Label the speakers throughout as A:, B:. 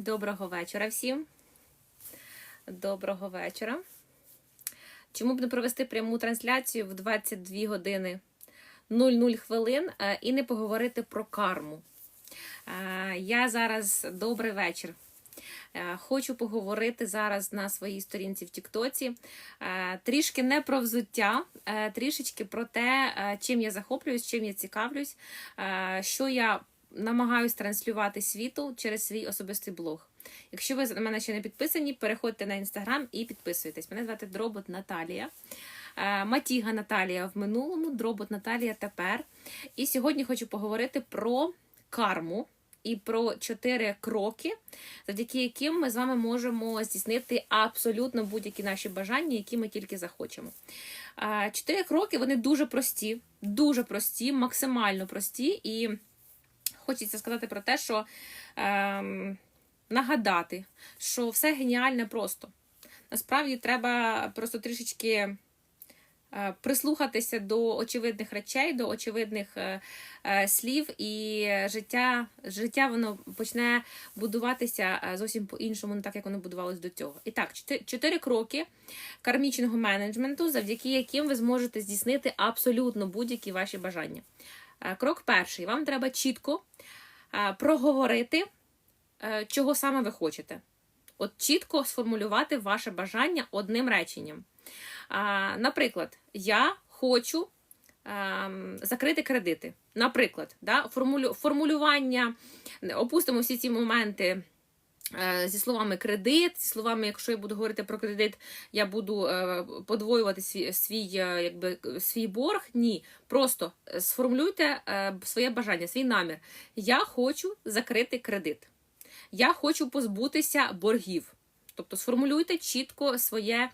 A: Доброго вечора всім. Доброго вечора. Чому б не провести пряму трансляцію в 22 години 00 хвилин е, і не поговорити про карму? Е, Я зараз добрий вечір. Е, Хочу поговорити зараз на своїй сторінці в Тіктоці трішки не про взуття, трішечки про те, чим я захоплююсь, чим я цікавлюсь, що я намагаюсь транслювати світу через свій особистий блог. Якщо ви на мене ще не підписані, переходьте на інстаграм і підписуйтесь. Мене звати Дробот Наталія. Е, Матіга Наталія в минулому, Дробот Наталія тепер. І сьогодні хочу поговорити про карму і про чотири кроки, завдяки яким ми з вами можемо здійснити абсолютно будь-які наші бажання, які ми тільки захочемо. Е, Чотири кроки вони дуже прості, дуже прості, максимально прості. І хочеться сказати про те, що ем, нагадати, що все геніальне просто. Насправді треба просто трішечки е, прислухатися до очевидних речей, до очевидних е, е, слів, і життя, життя воно почне будуватися зовсім по-іншому, не так як воно будувалось до цього. І так, чотири кроки кармічного менеджменту, завдяки яким ви зможете здійснити абсолютно будь-які ваші бажання. Е, Крок перший. Вам треба чітко е, проговорити, е, чого саме ви хочете. От чітко сформулювати ваше бажання одним реченням. Наприклад, я хочу ем, закрити кредити. Наприклад, да, формулю, формулювання, опустимо всі ці моменти. Е, Зі словами кредит, зі словами, якщо я буду говорити про кредит, я буду е, подвоювати свій, свій, е, якби, свій борг. Ні. Просто сформулюйте своє бажання, свій намір. Я хочу закрити кредит. Я хочу позбутися боргів. Тобто сформулюйте чітко своє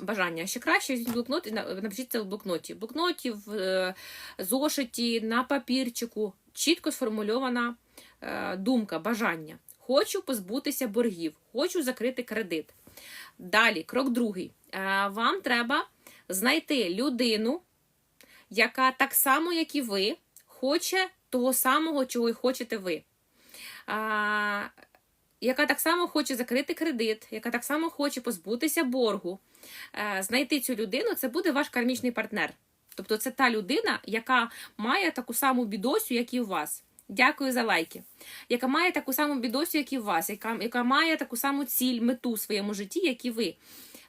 A: бажання. Ще краще візьміть блокнот і напишіть це в блокноті. В блокноті, в зошиті, на папірчику. Чітко сформульована думка, бажання. Хочу позбутися боргів, хочу закрити кредит. Далі, крок другий. Е, Вам треба знайти людину, яка так само, як і ви, хоче того самого, чого й хочете ви. Яка так само хоче закрити кредит, яка так само хоче позбутися боргу. Е, Знайти цю людину це буде ваш кармічний партнер. Тобто це та людина, яка має таку саму бідосю, як і у вас. Дякую за лайки. Яка має таку саму бідосю, як і вас, яка, яка має таку саму ціль, мету в своєму житті, як і ви.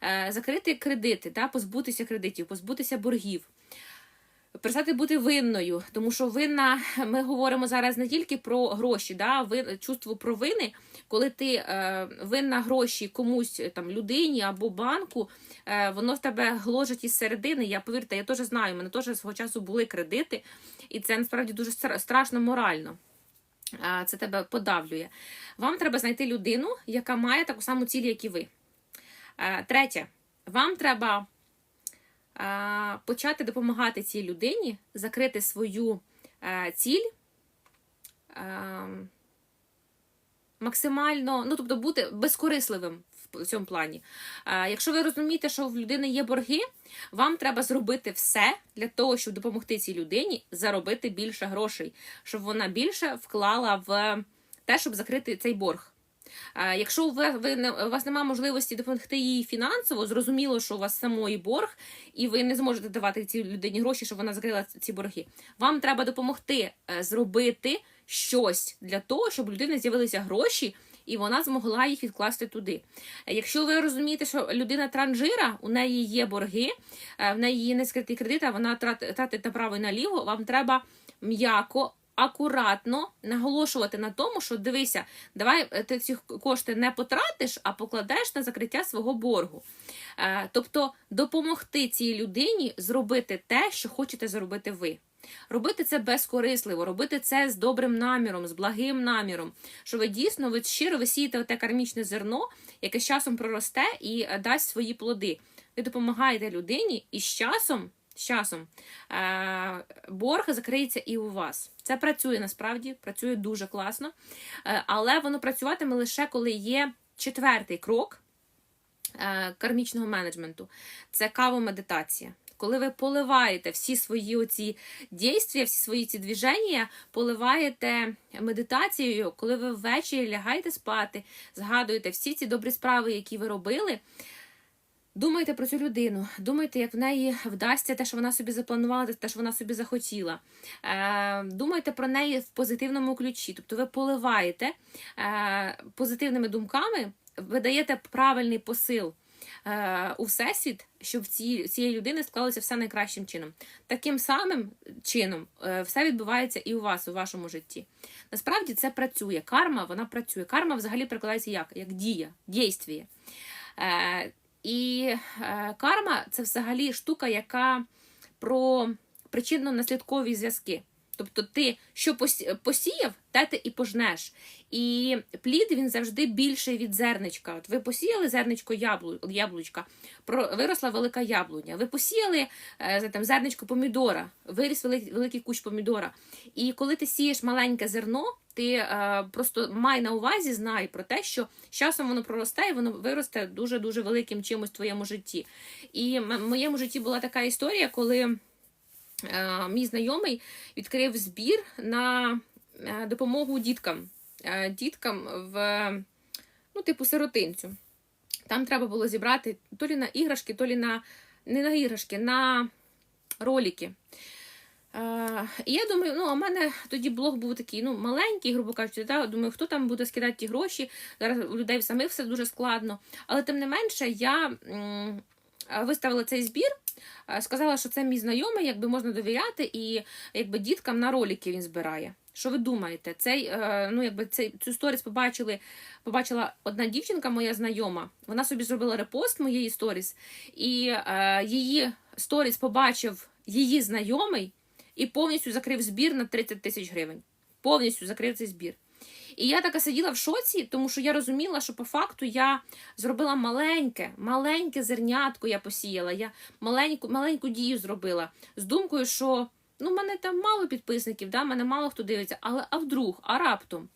A: Е, закрити кредити, да, позбутися кредитів, позбутися боргів. Перестати бути винною, тому що винна, ми говоримо зараз не тільки про гроші, да, ви, чувство провини, коли ти е, винна гроші комусь е, там людині або банку, е, воно в тебе гложить із середини. Я повірте, я теж знаю, у мене теж свого часу були кредити, і це насправді дуже страшно морально. Е, Це тебе подавлює. Вам треба знайти людину, яка має таку саму ціль, як і ви. Е, Третє, вам треба почати допомагати цій людині закрити свою е, ціль е, максимально, ну тобто бути безкорисливим в цьому плані. Е, якщо ви розумієте, що в людини є борги, вам треба зробити все для того, щоб допомогти цій людині заробити більше грошей, щоб вона більше вклала в те, щоб закрити цей борг. Е, Якщо ви, ви у вас немає можливості допомогти їй фінансово, зрозуміло, що у вас самої борг, і ви не зможете давати цій людині гроші, щоб вона закрила ці борги. Вам треба допомогти е, зробити щось для того, щоб у людини з'явилися гроші. І вона змогла їх відкласти туди. Е, Якщо ви розумієте, що людина транжира, у неї є борги, в неї є нескритий кредит, а вона трат- тратить направо і наліво, вам треба м'яко, акуратно наголошувати на тому, що дивися, давай е, ти ці кошти не потратиш, а покладеш на закриття свого боргу. Е, Тобто допомогти цій людині зробити те, що хочете зробити ви. Робити це безкорисливо, робити це з добрим наміром, з благим наміром, що ви дійсно ви щиро висієте те кармічне зерно, яке з часом проросте і е, дасть свої плоди. Ви допомагаєте людині, і з часом, з часом е- борг закриється і у вас. Це працює насправді, працює дуже класно, е, але воно працюватиме лише коли є четвертий крок е, кармічного менеджменту. Це кавомедитація. коли ви поливаєте всі свої оці дійства, всі свої ці движення, поливаєте медитацією, коли ви ввечері лягаєте спати, згадуєте всі ці добрі справи, які ви робили. Думайте про цю людину, думайте, як в неї вдасться те, що вона собі запланувала, те, що вона собі захотіла. Е, Думайте про неї в позитивному ключі. Тобто ви поливаєте е, позитивними думками, ви даєте правильний посил е, у всесвіт, щоб в цієї людини склалося все найкращим чином. Таким самим чином все відбувається і у вас, у вашому житті. Насправді це працює. Карма, вона працює. Карма взагалі перекладається як? Як дія, дійствіє. І е, карма це взагалі штука, яка про причинно-наслідкові зв'язки. Тобто ти що посіяв, те ти і пожнеш. І плід він завжди більший від зерничка. От ви посіяли зерничко яблучка, виросла велика яблуня. Ви посіяли е, там, зерничко помідора, виріс великий, кущ помідора. І коли ти сієш маленьке зерно, ти е, просто май на увазі, знай про те, що з часом воно проросте і воно виросте дуже дуже великим чимось в твоєму житті. І в моєму житті була така історія, коли мій знайомий відкрив збір на е, допомогу діткам. Е, діткам в ну, типу сиротинцю. Там треба було зібрати то лі на іграшки, то лі на не на іграшки, на ролики. Е, і я думаю, ну, а в мене тоді блог був такий, ну, маленький, грубо кажучи, да? думаю, хто там буде скидати ті гроші. Зараз у людей самих все дуже складно. Але тим не менше, я виставила цей збір, е, сказала, що це мій знайомий, якби можна довіряти, і якби діткам на ролики він збирає. Що ви думаєте? Цей, е, ну, якби цей, цю сторіс побачили, побачила одна дівчинка, моя знайома. Вона собі зробила репост моєї сторіс, і е, її сторіс побачив її знайомий і повністю закрив збір на 30 тисяч гривень. Повністю закрив цей збір. І я така сиділа в шоці, тому що я розуміла, що по факту я зробила маленьке, маленьке зернятко я посіяла. Я маленьку, маленьку дію зробила з думкою, що ну, в мене там мало підписників, да, мене мало хто дивиться, але а вдруг, а раптом.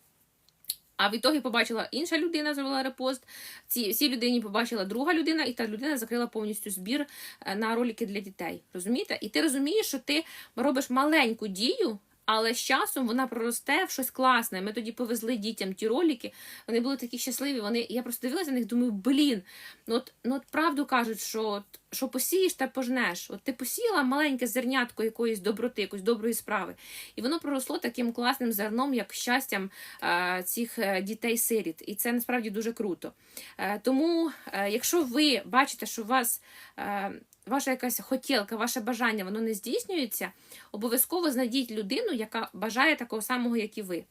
A: А в ітогі побачила інша людина, зробила репост. Ці цій людині побачила друга людина, і та людина закрила повністю збір е, на ролики для дітей. Розумієте? І ти розумієш, що ти робиш маленьку дію, але з часом вона проросте в щось класне. Ми тоді повезли дітям ті ролики. Вони були такі щасливі. Вони я просто дивилася на них, думаю, блін. Ну от, ну от правду кажуть, що от, що посієш, та пожнеш. От ти посіяла маленьке зернятко якоїсь доброти, якоїсь доброї справи, і воно проросло таким класним зерном, як щастям е, цих е, дітей-сиріт. І це насправді дуже круто. Е, тому, е, якщо ви бачите, що у вас е, ваша якась хотілка, ваше бажання, воно не здійснюється, обов'язково знайдіть людину, яка бажає такого самого, як і ви. Е,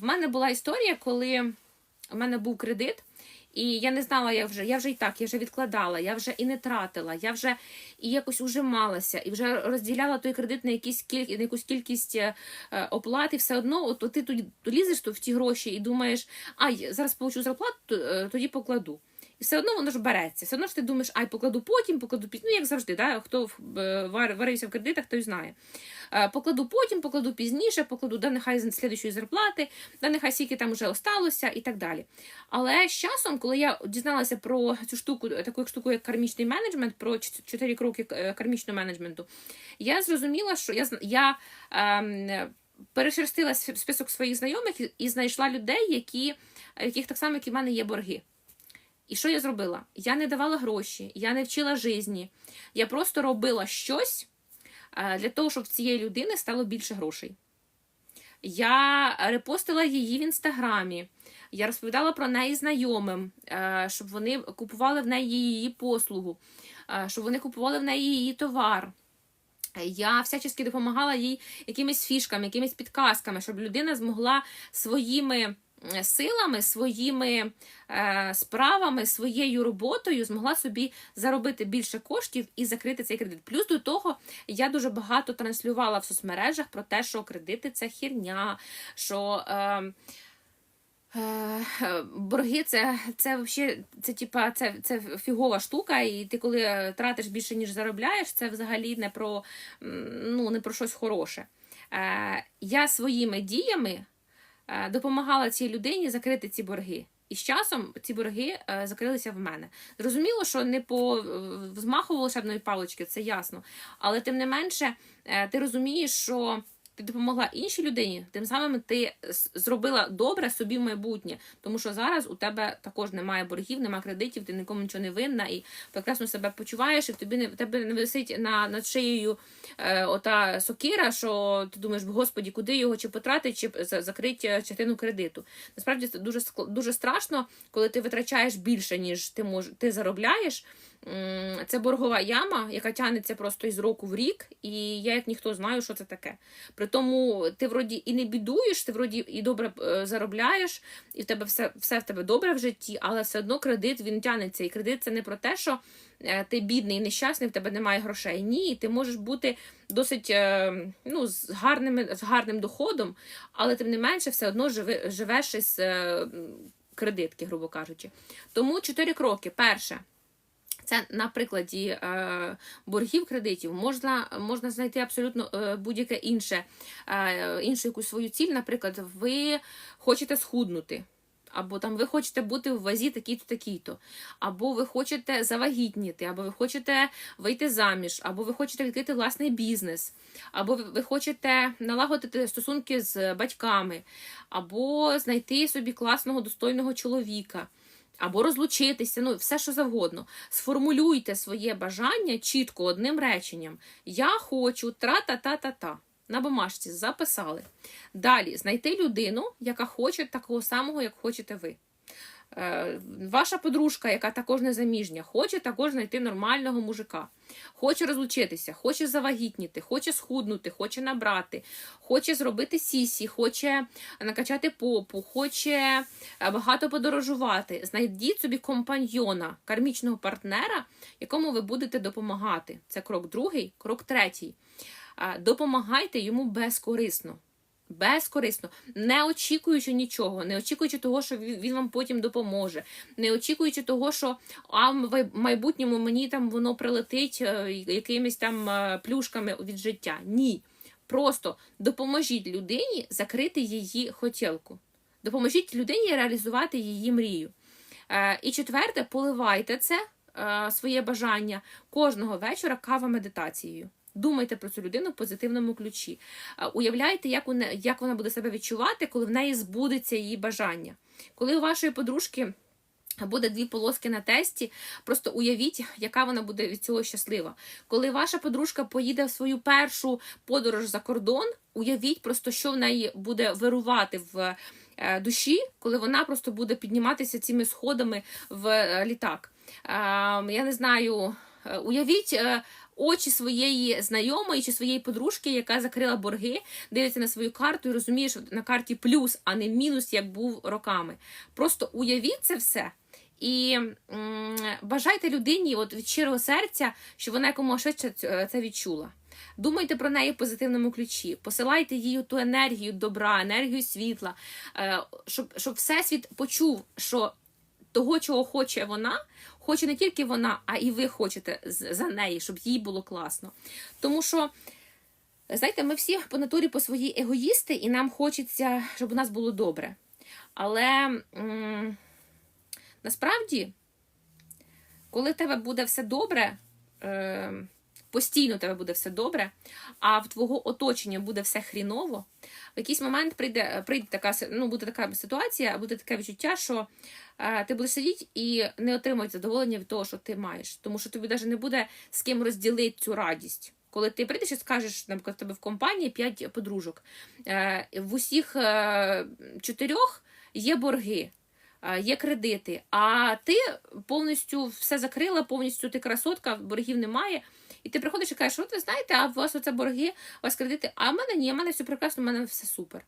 A: в мене була історія, коли у мене був кредит. І я не знала, я вже я вже і так, я вже відкладала, я вже і не тратила, я вже і якось ужималася, і вже розділяла той кредит на якісь кіль... на якусь кількість е, оплат, і все одно, от, от ти тоді лізеш в ті гроші і думаєш, ай, зараз получу зарплату, е, тоді покладу. І все одно воно ж береться. Все одно ж ти думаєш, ай, покладу потім, покладу пізніше. Ну, як завжди, да? хто е, варився в кредитах, той знає. Е, Покладу потім, покладу пізніше, покладу, да, нехай з слідчої зарплати, да, нехай скільки там вже осталося і так далі. Але з часом, коли я дізналася про цю штуку, таку штуку, як кармічний менеджмент, про чотири кроки е, кармічного менеджменту, я зрозуміла, що я, я ем, перешерстила список своїх знайомих і знайшла людей, які, яких так само, як і в мене є борги. І що я зробила? Я не давала гроші, я не вчила житті. Я просто робила щось е, для того, щоб в цієї людини стало більше грошей. Я репостила її в інстаграмі. Я розповідала про неї знайомим, е, щоб вони купували в неї її послугу, е, щоб вони купували в неї її товар. Я всячески допомагала їй якимись фішками, якимись підказками, щоб людина змогла своїми силами, своїми е, справами, своєю роботою змогла собі заробити більше коштів і закрити цей кредит. Плюс до того я дуже багато транслювала в соцмережах про те, що кредити це хірня, що. Е, Е, Борги це, це вообще, це, типа, це, це фігова штука, і ти коли тратиш більше, ніж заробляєш, це взагалі не про, ну, не про щось хороше. Е, Я своїми діями допомагала цій людині закрити ці борги. І з часом ці борги е, закрилися в мене. Зрозуміло, що не по е, взмаху волшебної палички, це ясно. Але тим не менше, е, ти розумієш, що ти допомогла іншій людині, тим самим ти зробила добре собі в майбутнє. Тому що зараз у тебе також немає боргів, немає кредитів, ти нікому нічого не винна і прекрасно себе почуваєш, і в тобі не тебе не висить на над шиєю е, ота сокира, що ти думаєш, господі, куди його чи потратити, чи за- закрити е, частину кредиту. Насправді це дуже дуже страшно, коли ти витрачаєш більше, ніж ти мож, ти заробляєш. Це боргова яма, яка тягнеться просто із року в рік, і я як ніхто знаю, що це таке. При тому ти вроді і не бідуєш, ти вроді і добре е, заробляєш, і в тебе все, все в тебе добре в житті, але все одно кредит він тягнеться. І кредит це не про те, що е, ти бідний і нещасний, в тебе немає грошей. Ні, ти можеш бути досить е, ну, з, гарними, з гарним доходом, але тим не менше все одно живеш із кредитки, грубо кажучи. Тому чотири кроки. Перше. Це на прикладі е, боргів кредитів можна, можна знайти абсолютно е, будь-яке інше, е, іншу якусь свою ціль. Наприклад, ви хочете схуднути, або там ви хочете бути в вазі такій-то, такій-то, або ви хочете завагітніти, або ви хочете вийти заміж, або ви хочете відкрити власний бізнес, або ви, хочете налагодити стосунки з батьками, або знайти собі класного достойного чоловіка. Або розлучитися, ну все що завгодно. Сформулюйте своє бажання чітко одним реченням. Я хочу тра-та-та-та-та. На бумажці записали. Далі знайти людину, яка хоче такого самого, як хочете ви. Е, Ваша подружка, яка також незаміжня, хоче також знайти нормального мужика. Хоче розлучитися, хоче завагітніти, хоче схуднути, хоче набрати, хоче зробити сісі, хоче накачати попу, хоче е, багато подорожувати. Знайдіть собі компаньйона, кармічного партнера, якому ви будете допомагати. Це крок другий, крок третій. Е, Допомагайте йому безкорисно. Безкорисно, не очікуючи нічого, не очікуючи того, що він вам потім допоможе, не очікуючи того, що а в майбутньому мені там воно прилетить е, якимись там е, плюшками від життя. Ні. Просто допоможіть людині закрити її хотілку. Допоможіть людині реалізувати її мрію. Е, І четверте, поливайте це своє бажання кожного вечора кава-медитацією. Думайте про цю людину в позитивному ключі. Уявляйте, як, як вона буде себе відчувати, коли в неї збудеться її бажання. Коли у вашої подружки буде дві полоски на тесті, просто уявіть, яка вона буде від цього щаслива. Коли ваша подружка поїде в свою першу подорож за кордон, уявіть просто, що в неї буде вирувати в е, душі, коли вона просто буде підніматися цими сходами в е, літак. Е, Я не знаю, е, уявіть. Е, Очі своєї знайомої чи своєї подружки, яка закрила борги, дивиться на свою карту і розуміє, що на карті плюс, а не мінус, як був роками. Просто уявіть це все і м, бажайте людині от від щирого серця, щоб вона якомога швидше це відчула. Думайте про неї в позитивному ключі, посилайте їй ту енергію добра, енергію світла, е, щоб, щоб всесвіт почув, що того, чого хоче вона, хоче не тільки вона, а і ви хочете за неї, щоб їй було класно. Тому що, знаєте, ми всі по натурі по своїй егоїсти, і нам хочеться, щоб у нас було добре. Але м, насправді, коли в тебе буде все добре, е, постійно в тебе буде все добре, а в твого оточення буде все хріново, в якийсь момент прийде, прийде така, ну, буде така ситуація, буде таке відчуття, що е, ти будеш сидіти і не отримати задоволення від того, що ти маєш. Тому що тобі навіть не буде з ким розділити цю радість. Коли ти прийдеш і скажеш, наприклад, в тебе в компанії 5 подружок, е, в усіх е, чотирьох є борги. е, Є кредити, а ти повністю все закрила, повністю ти красотка, боргів немає. І ти приходиш і кажеш, от ви знаєте, а у вас оце борги, у вас кредити, а в мене ні, в мене все прекрасно, в мене все супер.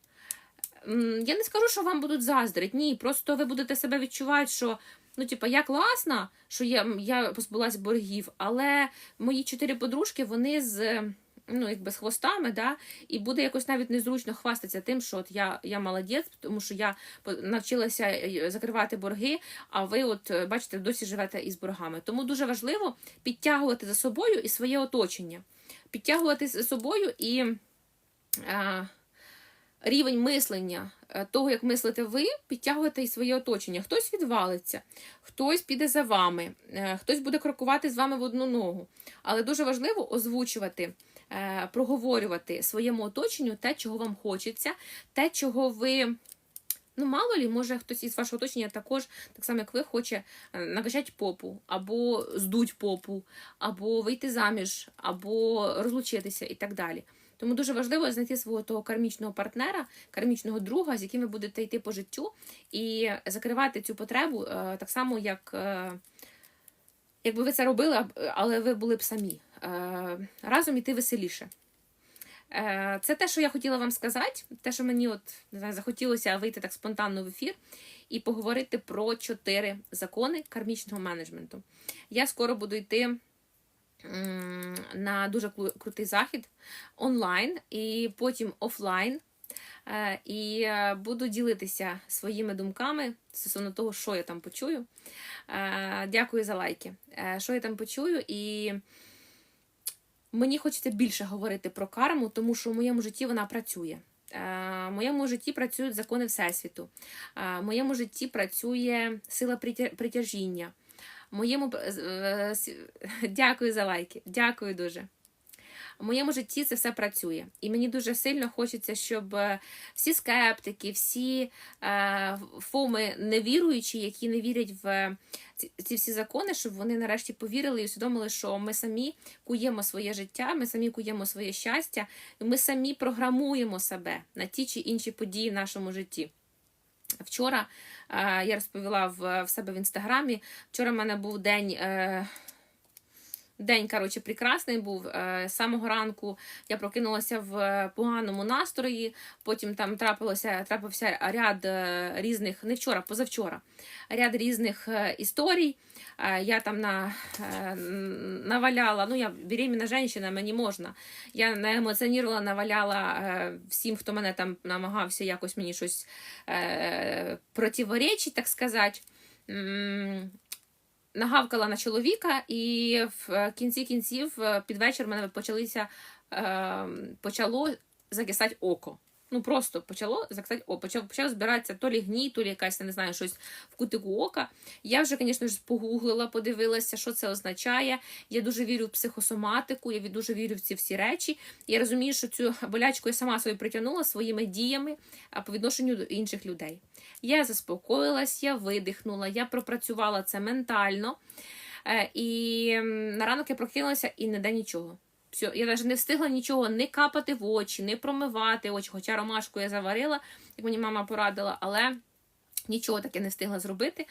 A: Я не скажу, що вам будуть заздрити. Ні, просто ви будете себе відчувати, що ну, типа, я класна, що я, я позбулася боргів, але мої чотири подружки, вони з. Ну, якби з хвостами, да, і буде якось навіть незручно хвастатися тим, що от я, я молодець, тому що я навчилася е, закривати борги, а ви, от е, бачите, досі живете із боргами. Тому дуже важливо підтягувати за собою і своє оточення, підтягувати за собою і. Е, рівень мислення того, як мислите ви, підтягуєте і своє оточення. Хтось відвалиться, хтось піде за вами, хтось буде крокувати з вами в одну ногу. Але дуже важливо озвучувати, проговорювати своєму оточенню те, чого вам хочеться, те, чого ви. Ну, мало лі, може хтось із вашого оточення також, так само як ви, хоче е, накачати попу, або здуть попу, або вийти заміж, або розлучитися і так далі. Тому дуже важливо знайти свого того кармічного партнера, кармічного друга, з яким ви будете йти по життю, і закривати цю потребу е, так само, як е, якби ви це робили, але ви були б самі. Е, Разом іти веселіше. Е, Це те, що я хотіла вам сказати, те, що мені от не знаю, захотілося вийти так спонтанно в ефір і поговорити про чотири закони кармічного менеджменту. Я скоро буду йти на дуже крутий захід онлайн і потім офлайн. Е, І е, буду ділитися своїми думками стосовно того, що я там почую. Е, Дякую за лайки. Що я там почую, і мені хочеться більше говорити про карму, тому що в моєму житті вона працює. В моєму житті працюють закони Всесвіту. В моєму житті працює сила притяжіння. Моєму дякую за лайки. Дякую дуже. В моєму житті це все працює. І мені дуже сильно хочеться, щоб е, всі скептики, всі е, фоми невіруючі, які не вірять в ці, ці всі закони, щоб вони нарешті повірили і усвідомили, що ми самі куємо своє життя, ми самі куємо своє щастя, і ми самі програмуємо себе на ті чи інші події в нашому житті. Вчора е, я розповіла в, в себе в інстаграмі. Вчора в мене був день. Е, День, коротше, прекрасний був. Е, З самого ранку я прокинулася в поганому настрої. Потім там трапилося, трапився ряд е, різних, не вчора, позавчора, ряд різних е, історій. Е, Я там на, е, наваляла, ну я беременна жінка, мені можна. Я наемоціонувала, наваляла е, всім, хто мене там намагався якось мені щось е, противоречить, так сказати. Нагавкала на чоловіка, і в кінці кінців е, під вечір мене почалися е, почало закисати око. Ну просто почало закисати око. Почав, почав збиратися то лі гній, то лі якась, не знаю, щось в кутику ока. Я вже, звісно ж, погуглила, подивилася, що це означає. Я дуже вірю в психосоматику, я дуже вірю в ці всі речі. Я розумію, що цю болячку я сама собі притягнула своїми діями по відношенню до інших людей. Я заспокоїлась, я видихнула, я пропрацювала це ментально. Е, І на ранок я прокинулася і не де нічого. Все, я навіть не встигла нічого не капати в очі, не промивати очі, хоча ромашку я заварила, як мені мама порадила, але нічого таке не встигла зробити.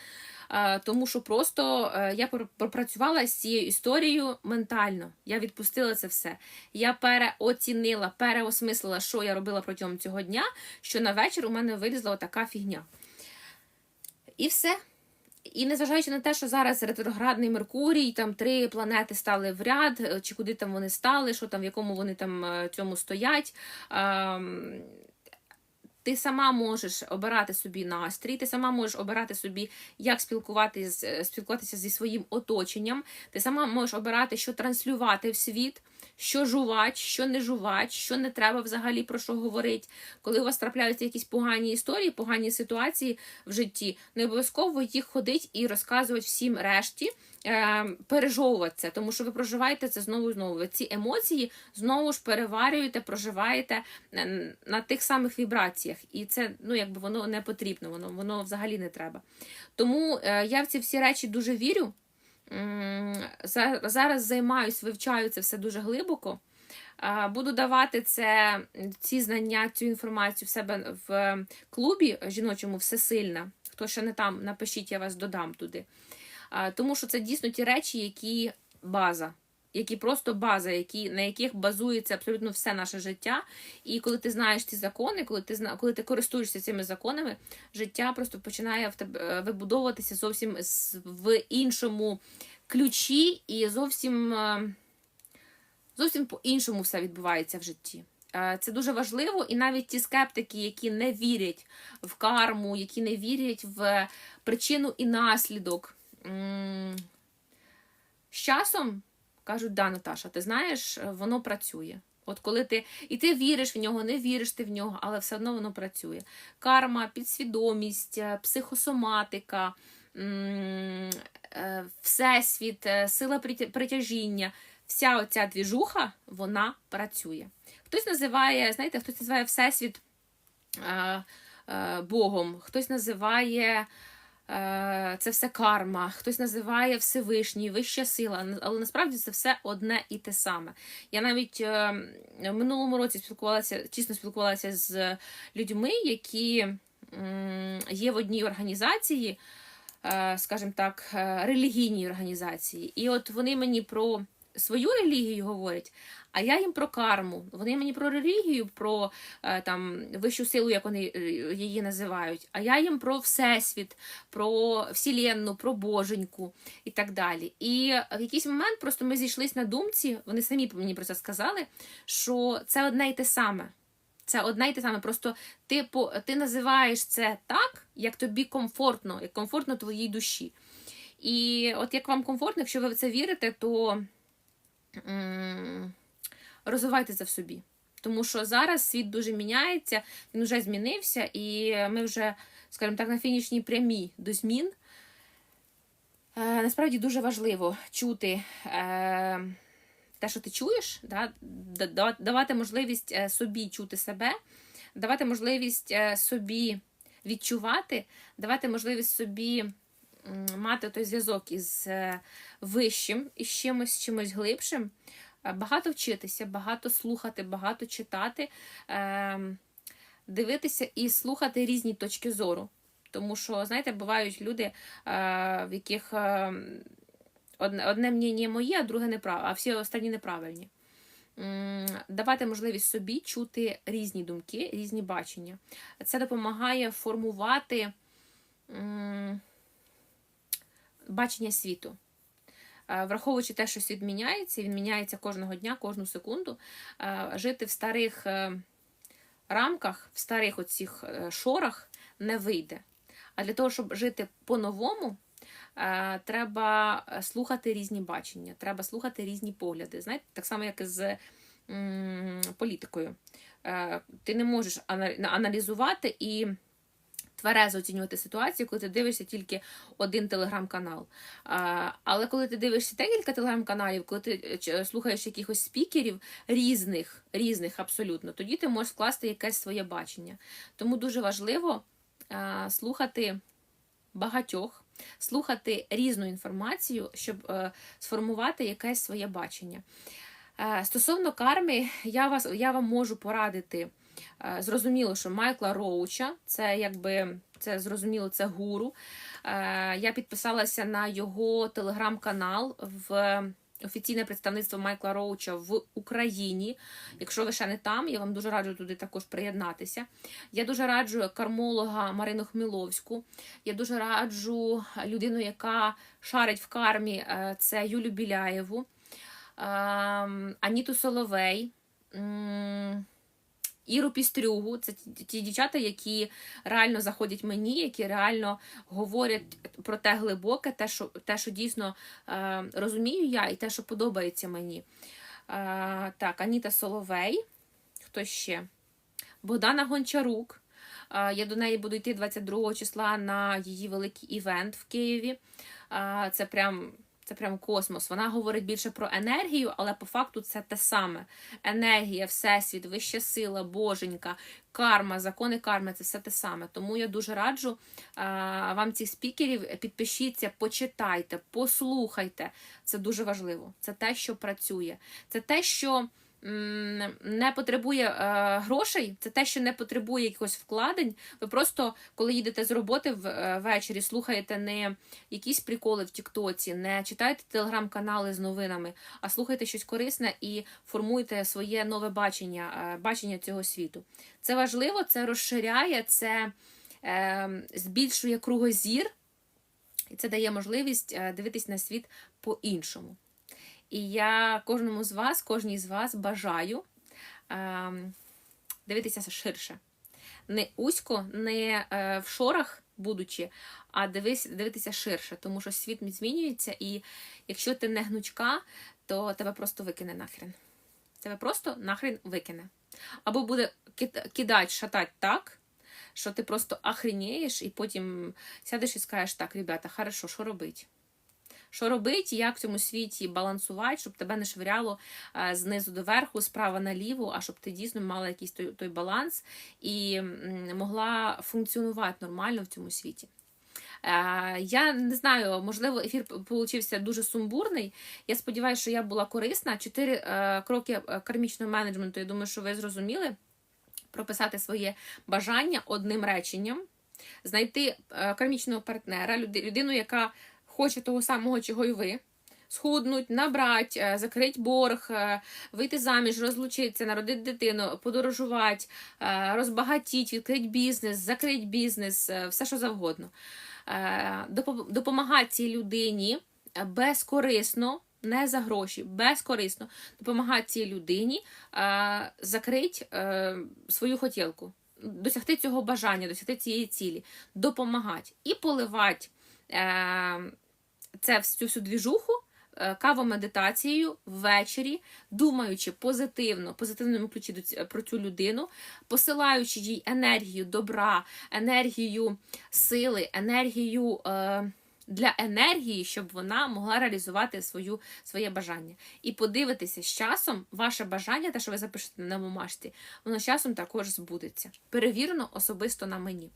A: Тому що просто е, я пропрацювала з цією історією ментально. Я відпустила це все. Я переоцінила, переосмислила, що я робила протягом цього дня, що на вечір у мене вилізла отака фігня. І все. І незважаючи на те, що зараз ретроградний Меркурій, там три планети стали в ряд, е, чи куди там вони стали, що там, в якому вони там е, цьому стоять. ем, Ти сама можеш обирати собі настрій, ти сама можеш обирати собі, як спілкуватися, спілкуватися зі своїм оточенням. Ти сама можеш обирати, що транслювати в світ, що жувати, що не жувати, що не треба взагалі про що говорити. Коли у вас трапляються якісь погані історії, погані ситуації в житті, не обов'язково їх ходить і розказувати всім решті, е, пережовувати це, тому що ви проживаєте це знову і знову. Ви ці емоції знову ж переварюєте, проживаєте на, на тих самих вібраціях, і це ну якби воно не потрібно, воно воно взагалі не треба. Тому е, я в ці всі речі дуже вірю. Зараз займаюсь, вивчаю це все дуже глибоко. Буду давати це, ці знання, цю інформацію в себе в клубі жіночому всесильна. Хто ще не там, напишіть, я вас додам туди. Тому що це дійсно ті речі, які база, які просто база, які, на яких базується абсолютно все наше життя. І коли ти знаєш ці закони, коли ти зна, коли ти користуєшся цими законами, життя просто починає в тебе е, вибудовуватися зовсім в іншому ключі і зовсім. е, зовсім по-іншому все відбувається в житті. Е, Це дуже важливо, і навіть ті скептики, які не вірять в карму, які не вірять в причину і наслідок. З часом кажуть, да, Наташа, ти знаєш, воно працює. От коли ти і ти віриш в нього, не віриш ти в нього, але все одно воно працює. Карма, підсвідомість, е, психосоматика, е, всесвіт, е, сила притяжіння. Вся оця двіжуха, вона працює. Хтось називає, знаєте, хтось називає всесвіт е, е, Богом, хтось називає е, це все карма, хтось називає Всевишній, вища сила, але насправді це все одне і те саме. Я навіть е, в минулому році спілкувалася, чесно спілкувалася з людьми, які є в одній організації, е, скажімо так, е, релігійній організації. І от вони мені про свою релігію говорять, а я їм про карму. Вони мені про релігію, про е, там вищу силу, як вони е, її називають. А я їм про всесвіт, про вселенну, про боженьку і так далі. І в якийсь момент просто ми зійшлись на думці, вони самі мені про це сказали, що це одне й те саме. Це одне й те саме. Просто ти, по, ти називаєш це так, як тобі комфортно, як комфортно твоїй душі. І от як вам комфортно, якщо ви в це вірите, то розвивайте це в собі. Тому що зараз світ дуже міняється, він вже змінився, і ми вже, скажімо так, на фінішній прямій до змін. Е, насправді дуже важливо чути е, те, що ти чуєш, да? да- да- давати можливість е, собі чути себе, давати можливість собі відчувати, давати можливість собі мати той зв'язок із вищим, із чимось, чимось глибшим. Е, Багато вчитися, багато слухати, багато читати, е, дивитися і слухати різні точки зору. Тому що, знаєте, бувають люди, е, в яких е, одне, одне мнення моє, а друге неправильне, а всі останні неправильні. Давати можливість собі чути різні думки, різні бачення. Це допомагає формувати бачення світу. Е, Враховуючи те, що світ міняється, він міняється кожного дня, кожну секунду. е, Жити в старих е, рамках, в старих оцих шорах не вийде. А для того, щоб жити по-новому, треба слухати різні бачення, треба слухати різні погляди. Знаєте, так само, як і з політикою. Ти не можеш аналізувати і тверезо оцінювати ситуацію, коли ти дивишся тільки один телеграм-канал. Але коли ти дивишся декілька телеграм-каналів, коли ти е, слухаєш якихось спікерів різних, різних абсолютно, тоді ти можеш скласти якесь своє бачення. Тому дуже важливо слухати багатьох, слухати різну інформацію, щоб е, сформувати якесь своє бачення. Е, Стосовно карми, я, вас, я вам можу порадити. Е, Зрозуміло, що Майкла Роуча, це якби це зрозуміло, це гуру. Е, Я підписалася на його телеграм-канал в офіційне представництво Майкла Роуча в Україні. Якщо ви ще не там, я вам дуже раджу туди також приєднатися. Я дуже раджу кармолога Марину Хміловську. Я дуже раджу людину, яка шарить в кармі, е, це Юлю Біляєву, ем, Аніту Соловей. Іру Пістрюгу, це ті дівчата, які реально заходять мені, які реально говорять про те глибоке, те, що, те, що дійсно е, розумію я, і те, що подобається мені. Е, так, Аніта Соловей, хто ще? Богдана Гончарук. Е, я до неї буду йти 22 числа на її великий івент в Києві. Е, це прям. Це прям космос. Вона говорить більше про енергію, але по факту це те саме. Енергія, всесвіт, вища сила, боженька, карма, закони карми це все те саме. Тому я дуже раджу вам цих спікерів. Підпишіться, почитайте, послухайте. Це дуже важливо. Це те, що працює. Це те, що не потребує е, грошей, це те, що не потребує якихось вкладень. Ви просто, коли їдете з роботи е, ввечері, слухаєте не якісь приколи в Тіктоці, не читайте телеграм-канали з новинами, а слухайте щось корисне і формуйте своє нове бачення, е, бачення цього світу. Це важливо, це розширяє, це збільшує кругозір, і це дає можливість дивитись на світ по-іншому. І я кожному з вас, кожній з вас бажаю е, дивитися ширше. Не узько, не е, в шорах будучи, а дивись, дивитися ширше, тому що світ змінюється, і якщо ти не гнучка, то тебе просто викине нахрен. Тебе просто нахрен викине. Або буде кидати, шатати так, що ти просто охренієш, і потім сядеш і скажеш, так, ребята, хорошо, що робить? Що робити, як в цьому світі балансувати, щоб тебе не швиряло е, знизу до верху, справа наліво, а щоб ти дійсно мала якийсь той, той баланс і могла функціонувати нормально в цьому світі. Е, Я не знаю, можливо, ефір получився дуже сумбурний. Я сподіваюся, що я була корисна. Чотири е, кроки кармічного менеджменту. Я думаю, що ви зрозуміли. Прописати своє бажання одним реченням, знайти кармічного партнера, людину, яка хоче того самого, чого й ви. Схуднуть, набрати, е, закрити борг, е, вийти заміж, розлучитися, народити дитину, подорожувати, е, розбагатіть, відкрити бізнес, закрити бізнес, все що завгодно. Допомагати цій людині безкорисно, не за гроші, безкорисно допомагати цій людині закрити свою хотілку, досягти цього бажання, досягти цієї цілі, допомагати і поливати це всю цю двіжуху е, кавомедитацією ввечері, думаючи позитивно, позитивному ключі до про цю людину, посилаючи їй енергію добра, енергію сили, енергію. Е, для енергії, щоб вона могла реалізувати свою, своє бажання. І подивитися з часом ваше бажання, те, що ви запишете на бумажці, воно з часом також збудеться. Перевірено особисто на мені.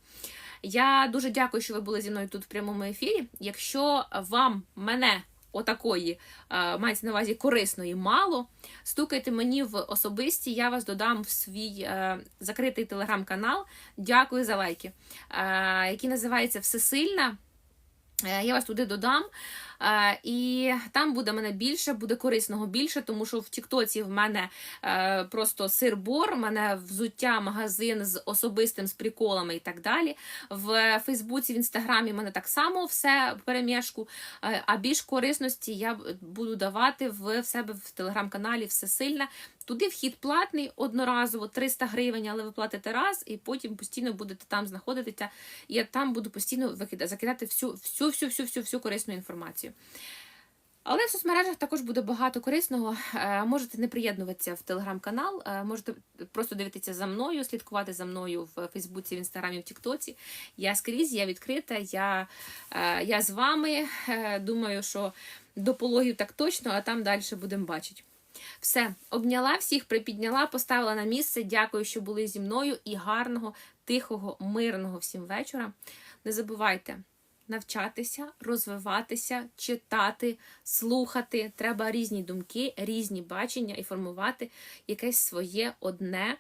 A: Я дуже дякую, що ви були зі мною тут в прямому ефірі. Якщо вам мене отакої е, мається на увазі корисної мало, стукайте мені в особисті, я вас додам в свій е, закритий телеграм-канал. Дякую за лайки, е, який називається Всесильна. Е, Я вас туди додам. Е, І там буде мене більше, буде корисного більше, тому що в Тіктоці в мене е, просто сир-бор, в мене взуття, магазин з особистим, з приколами і так далі. В Фейсбуці, в Інстаграмі в мене так само все перемішку. Е, А більш корисності я буду давати в себе в телеграм-каналі Всесильна. Туди вхід платний одноразово 300 гривень, але ви платите раз, і потім постійно будете там знаходитися. Я там буду постійно закидати всю, всю, всю, всю, всю, всю корисну інформацію. Але в соцмережах також буде багато корисного. Е, Можете не приєднуватися в телеграм-канал, е, можете просто дивитися за мною, слідкувати за мною в Фейсбуці, в Інстаграмі, в Тіктоці. Я скрізь, я відкрита, я, е, я з вами. Думаю, що до пологів так точно, а там далі будемо бачити. Все, обняла всіх, припідняла, поставила на місце. Дякую, що були зі мною. І гарного, тихого, мирного всім вечора. Не забувайте навчатися, розвиватися, читати, слухати. Треба різні думки, різні бачення і формувати якесь своє одне,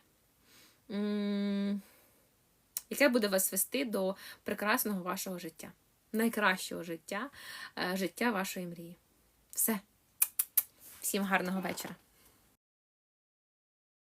A: яке буде вас вести до прекрасного вашого життя, найкращого життя, е, життя вашої мрії. Все. Всім гарного вечора.